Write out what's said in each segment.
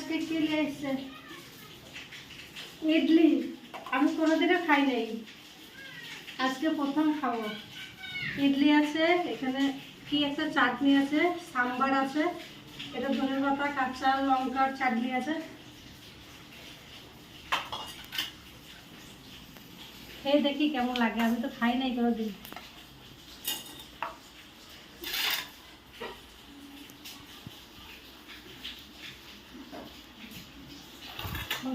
আজকে কি নিয়ে এসছে। ইডলি। আমি কোনোদিনও খাই নাই। আজকে প্রথম খাব। ইডলি আছে, এখানে কি আছে? চাটনি আছে, সাম্বার আছে, এটা ধনে পাতা, কাঁচা লঙ্কার চাটনি আছে। খেয়ে দেখি কেমন লাগে, আমি তো খাই নাই কোনোদিন।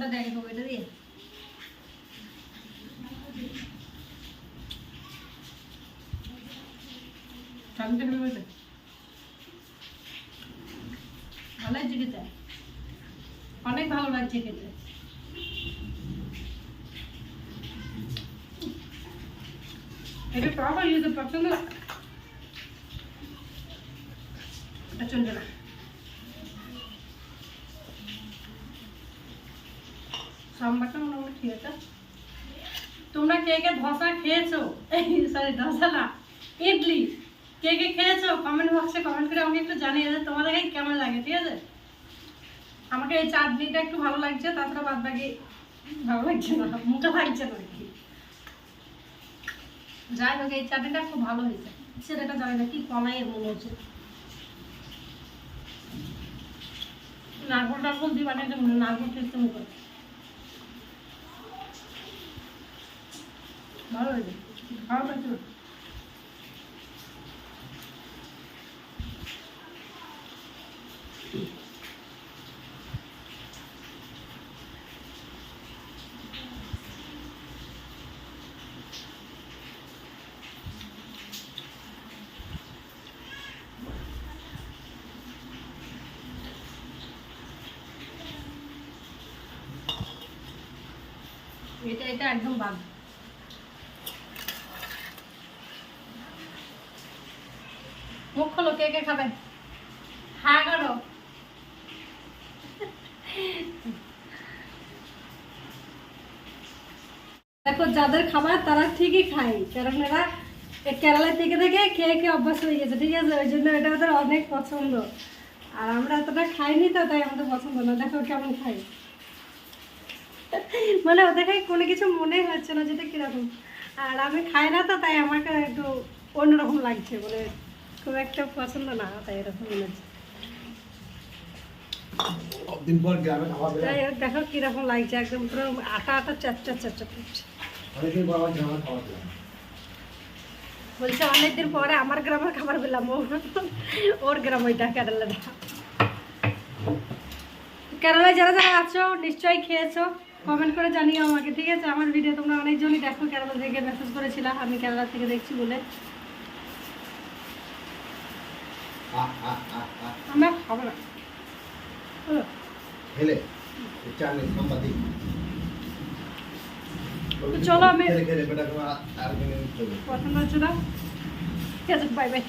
কোনটা দেখে খাব এটা দিয়ে চাটনিটা ভেবে বলতে ভালো লাগছে খেতে অনেক ভালো লাগছে খেতে সাম্বারটা মোটামুটি ঠিক আছে। তোমরা কে কে ধোসা খেয়েছো? সরি ধোসা না, ইডলি। কে কে খেয়েছো? কমেন্ট বক্সে কমেন্ট করে আমাকে একটু জানিয়ে যে তোমাদের কেমন লাগে, ঠিক আছে? আমাকে এই চাটনিটা একটু ভালো লাগছে তাছাড়া বাদ বাকি ভালো লাগছে না, মুখে লাগছে না যাই হোক, এই চাটনিটা খুব ভালো হয়েছে। সেটা জানি না কি এর মনে হচ্ছে নারকল টারকল দিয়ে হয়, নারকল টেস্ট মুখে ভালো হয়েছে ভালো লাগছে না এটা এটা একদম বাদ মুখ খোলো, কে কে খাবে? হ্যাঁ করো দেখো, যাদের খাবার তারা ঠিকই খায়। কারণ এরা এ কেরালা থেকে থেকে খেয়ে খেয়ে অভ্যাস হয়ে গেছে, ঠিক আছে? ওই জন্য এটা ওদের অনেক পছন্দ। আর আমরা এতটা খাইনি তো, তাই আমাদের পছন্দ না। দেখো কেমন খাই মানে ওদের কোনো কিছু মনে হচ্ছে না, যেটা কীরকম। আর আমি খাই না তো, তাই আমাকে একটু অন্যরকম লাগছে মানে খুব একটা পছন্দ না তাই এরকম মনে হচ্ছে দিন পর গ্রামে খাওয়া যাই হোক দেখো কীরকম লাগছে একদম পুরো আটা আটা চারচা চারচা করছে। অনেকদিন পর আমার গ্রামে খাওয়া পেলাম বলছে অনেকদিন পরে আমার গ্রামের খাবার পেলাম ওর গ্রাম ওইটা কেরালাটা কেরালায় যারা যারা আছো নিশ্চয়ই খেয়েছো কমেন্ট করে জানিও আমাকে ঠিক আছে? আমার ভিডিও তোমরা অনেকজনই দেখো কেরালা থেকে মেসেজ করেছিলাম আমি কেরালা থেকে দেখছি বলে। আমরা খাব না। হলো? চাটনি সম্পাদি তো চলো আমি- পছন্দ হচ্ছে না। ঠিক আছে বাই বাই